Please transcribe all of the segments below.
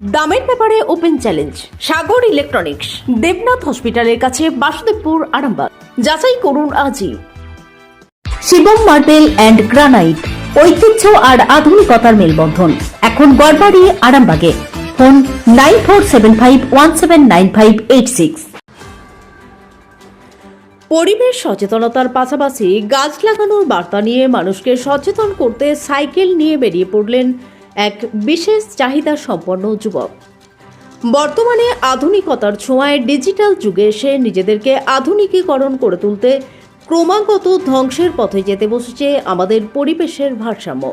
দামের ব্যাপারে open challenge, Sagar electronics, Debnath হসপিটালের কাছে বাসুদেবপুর, আরামবাগ। যাচাই করুন আজই। শিবম মার্বেল অ্যান্ড গ্রানাইট, ঐতিহ্য আর আধুনিকতার মেলবন্ধন। এখন গড়বাড়ি, আরামবাগে। Phone nine four seven five one seven nine five eight six. পরিবেশ সচেতনতার পাশাপাশি গাছ লাগানোর বার্তা নিয়ে মানুষকে সচেতন করতে সাইকেল নিয়ে বেরিয়ে পড়লেন এক বিশেষ চাহিদা সম্পন্ন যুবক। বর্তমানে আধুনিকতার ছোঁয়ায় ডিজিটাল যুগে এসে নিজেদেরকে আধুনিকীকরণ করে তুলতে ক্রমাগত ধ্বংসের পথে যেতে বসেছে আমাদের পরিবেশের ভারসাম্য।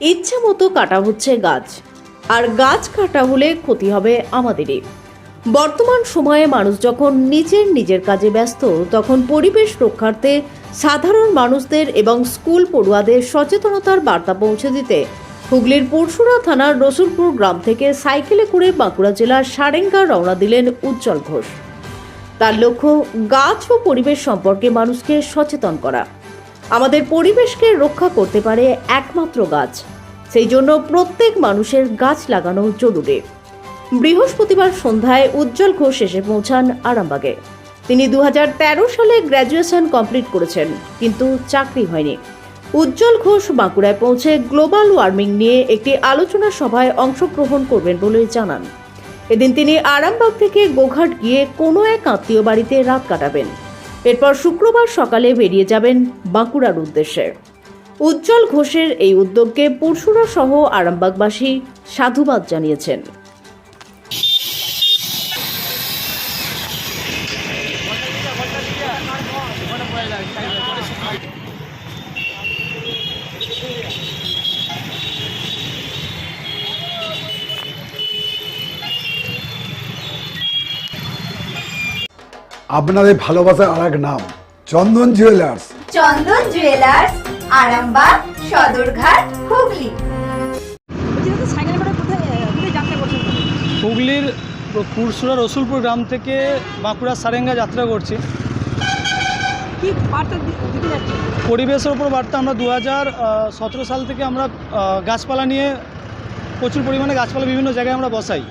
ইচ্ছে মতো কাটা হচ্ছে গাছ, আর গাছ কাটা হলে ক্ষতি হবে আমাদেরই। বর্তমান সময়ে মানুষ যখন নিজের নিজের কাজে ব্যস্ত, তখন পরিবেশ রক্ষার্থে সাধারণ মানুষদের এবং স্কুল পড়ুয়াদের সচেতনতার বার্তা পৌঁছে দিতে হুগলির পরশুরা থানার রসুলপুর গ্রাম থেকে সাইকেলে করে বাঁকুড়া জেলার সারেঙ্গা রওনা দিলেন উজ্জ্বল ঘোষ। তার লক্ষ্য গাছ ও পরিবেশ সম্পর্কে মানুষকে সচেতন করা। আমাদের পরিবেশকে রক্ষা করতে পারে একমাত্র গাছ। সেই জন্য প্রত্যেক মানুষের গাছ লাগানো জরুরি। বৃহস্পতিবার সন্ধ্যায় উজ্জ্বল ঘোষ এসে পৌঁছান আরামবাগে। তিনি দু হাজার তেরো সালে গ্র্যাজুয়েশন কমপ্লিট করেছেন, কিন্তু চাকরি হয়নি। উজ্জ্বল ঘোষ বাঁকুড়ায় পৌঁছে গ্লোবাল ওয়ার্মিং নিয়ে একটি আলোচনা সভায় অংশগ্রহণ করবেন বলে জানান। এদিন তিনি আরামবাগ থেকে গোঘাট গিয়ে কোনো এক আত্মীয় বাড়িতে রাত কাটাবেন। এরপর শুক্রবার সকালে বেরিয়ে যাবেন বাঁকুড়ার উদ্দেশ্যে। উজ্জ্বল ঘোষের এই উদ্যোগকে পরশুরা সহ আরামবাগবাসী সাধুবাদ জানিয়েছেন। আপনাদের ভালোবাসার আর এক নাম চন্দন জুয়েলার্স চন্দন জুয়েলার্স আরামবাগ সদরঘাট হুগলি। হুগলির পুরসুরা রসুলপুর গ্রাম থেকে বাঁকুড়া সারেঙ্গা যাত্রা করছি। পরিবেশের ওপর বার্তা আমরা দু হাজার সতেরো সাল থেকে আমরা গাছপালা নিয়ে প্রচুর পরিমাণে গাছপালা বিভিন্ন জায়গায় আমরা বসাই।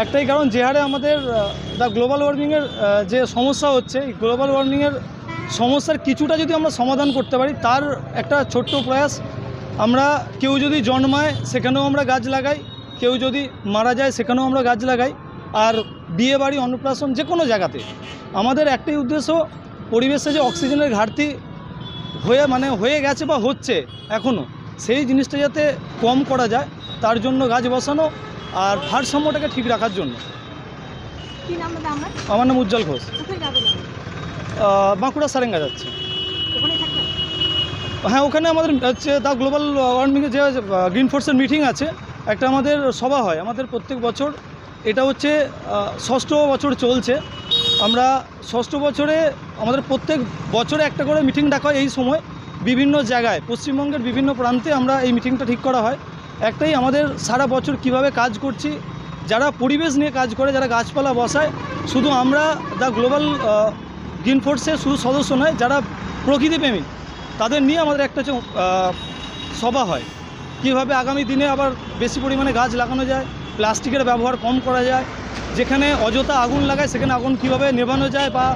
একটাই কারণ যে হারে আমাদের দ্য গ্লোবাল ওয়ার্মিংয়ের যে সমস্যা হচ্ছে, এই গ্লোবাল ওয়ার্মিংয়ের সমস্যার কিছুটা যদি আমরা সমাধান করতে পারি, তার একটা ছোট্ট প্রয়াস, আমরা কেউ যদি জন্মায়, সেখানেও আমরা গাছ লাগাই, কেউ যদি মারা যায়, সেখানেও আমরা গাছ লাগাই, আর বিয়ে বাড়ি, অন্নপ্রাশন যে কোনো জায়গাতে। আমাদের একটাই উদ্দেশ্য পরিবেশে যে অক্সিজেনের ঘাটতি হয়ে মানে হয়ে গেছে বা হচ্ছে এখনও সেই জিনিসটা যাতে কম করা যায়, তার জন্য গাছ বসানো আর ভারসাম্যটাকে ঠিক রাখার জন্য। আমরা? নাম উজ্জ্বল ঘোষ। বাঁকুড়া সারেঙ্গা যাচ্ছে। হ্যাঁ ওখানে আমাদের হচ্ছে দ্য গ্লোবাল ওয়ার্মিংয়ে যে গ্রিন ফোর্সের মিটিং আছে একটা আমাদের সভা হয়। আমাদের প্রত্যেক বছর এটা হচ্ছে ষষ্ঠ বছর চলছে। আমরা ষষ্ঠ বছরে আমাদের প্রত্যেক বছরে একটা করে মিটিং ডাকা হয় এই সময়। বিভিন্ন জায়গায় পশ্চিমবঙ্গের বিভিন্ন প্রান্তে আমরা এই মিটিংটা ঠিক করা হয়। একটাই আমাদের সারা বছর কীভাবে কাজ করছি যারা পরিবেশ নিয়ে কাজ করে যারা গাছপালা বসায় শুধু আমরা দ্য গ্লোবাল গ্রিন ফোর্সের শুধু সদস্য নয় যারা প্রকৃতিপ্রেমী তাদের নিয়ে আমাদের একটা হচ্ছে, সভা হয়। কীভাবে আগামী দিনে আবার বেশি পরিমাণে গাছ লাগানো যায় প্লাস্টিকের ব্যবহার কম করা যায় যেখানে অযথা আগুন লাগায় সেখানে আগুন কীভাবে নেভানো যায় বা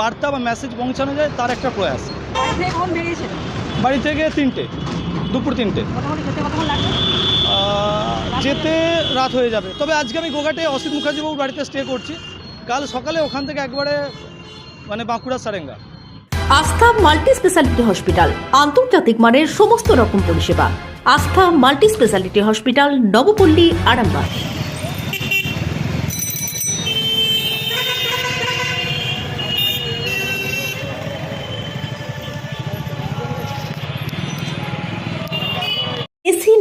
বার্তা বা মেসেজ পৌঁছানো যায় তার একটা প্রয়াস। বাড়ি থেকে তিনটে। দুপুর তিনটে। যেতে কতক্ষণ লাগবে? আহ, যেতে রাত হয়ে যাবে। তবে আজকে আমি গোঘাটে অসিত মুখার্জিবাবুর বাড়িতে স্টে করছি। কাল সকালে ওখান থেকে একবারে মানে বাঁকুড়া সারেঙ্গা। আস্থা মাল্টি স্পেশালিটি হসপিটাল আন্তর্জাতিক মানের সমস্ত রকম পরিষেবা। Astha multi speciality hospital Nabapalli Arambagh.